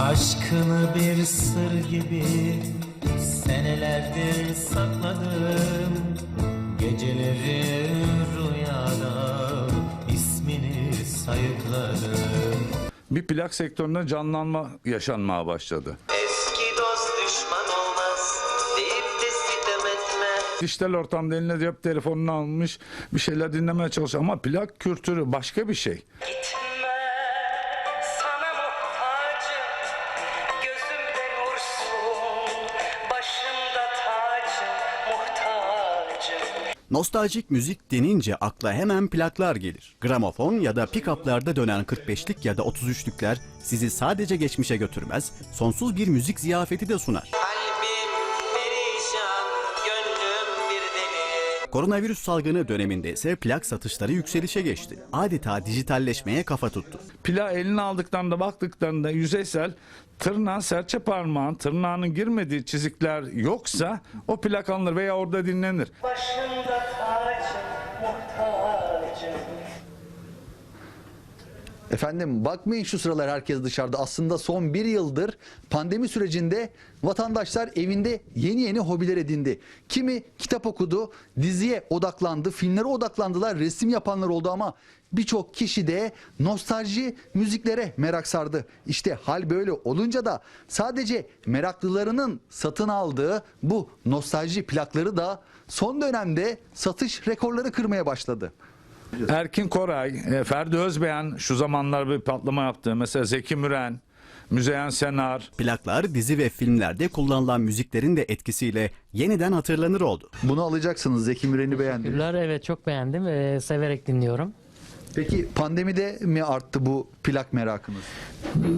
Aşkını bir sır gibi senelerdir sakladım Geceleri rüyada ismini sayıkladım Bir plak sektöründe canlanma yaşanmaya başladı. Eski dost düşman olmaz deyip de sitem etme. Dijital ortamda eline cep telefonunu almış bir şeyler dinlemeye çalışıyor ama plak kültürü başka bir şey. Gitme Nostaljik müzik denince akla hemen plaklar gelir. Gramofon ya da pick-up'larda dönen 45'lik ya da 33'lükler sizi sadece geçmişe götürmez, sonsuz bir müzik ziyafeti de sunar. Kalbim perişan, gönlüm bir deli. Koronavirüs salgını döneminde ise plak satışları yükselişe geçti. Adeta dijitalleşmeye kafa tuttu. Plağı eline aldıklarında baktıklarında yüzeysel tırnağın serçe parmağın tırnağının girmediği çizikler yoksa o plak alınır veya orada dinlenir. 我靠！真 Efendim bakmayın şu sıralar herkes dışarıda. Aslında son bir yıldır pandemi sürecinde vatandaşlar evinde yeni yeni hobiler edindi. Kimi kitap okudu, diziye odaklandı, filmlere odaklandılar, resim yapanlar oldu ama birçok kişi de nostalji müziklere merak sardı. İşte hal böyle olunca da sadece meraklılarının satın aldığı bu nostalji plakları da son dönemde satış rekorları kırmaya başladı. Erkin Koray, e, Ferdi Özbeğen şu zamanlar bir patlama yaptı. Mesela Zeki Müren, Müzeyyen Senar. Plaklar dizi ve filmlerde kullanılan müziklerin de etkisiyle yeniden hatırlanır oldu. Bunu alacaksınız Zeki Müren'i beğendiniz. Teşekkürler. Evet çok beğendim. Ee, severek dinliyorum. Peki pandemide mi arttı bu plak merakınız?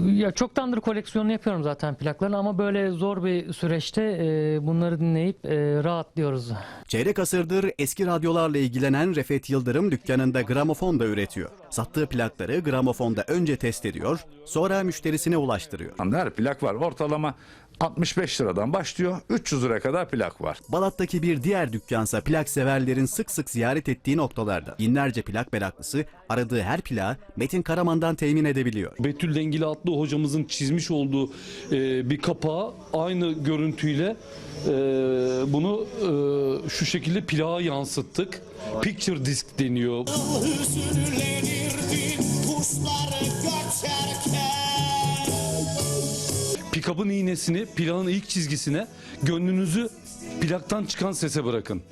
Ya çoktandır koleksiyonunu yapıyorum zaten plakların ama böyle zor bir süreçte e, bunları dinleyip e, rahatlıyoruz. Çeyrek asırdır eski radyolarla ilgilenen Refet Yıldırım dükkanında gramofon da üretiyor. Sattığı plakları gramofonda önce test ediyor, sonra müşterisine ulaştırıyor. Her plak var. Ortalama 65 liradan başlıyor. 300 liraya kadar plak var. Balat'taki bir diğer dükkansa plak severlerin sık sık ziyaret ettiği noktalarda. Binlerce plak meraklısı aradığı her plağı Metin Karaman'dan temin edebiliyor. Betül Dengili adlı hocamızın çizmiş olduğu e, bir kapağı aynı görüntüyle e, bunu e, şu şekilde plağa yansıttık. Picture disc deniyor. Göçerken Pikabın iğnesini plağın ilk çizgisine gönlünüzü plaktan çıkan sese bırakın.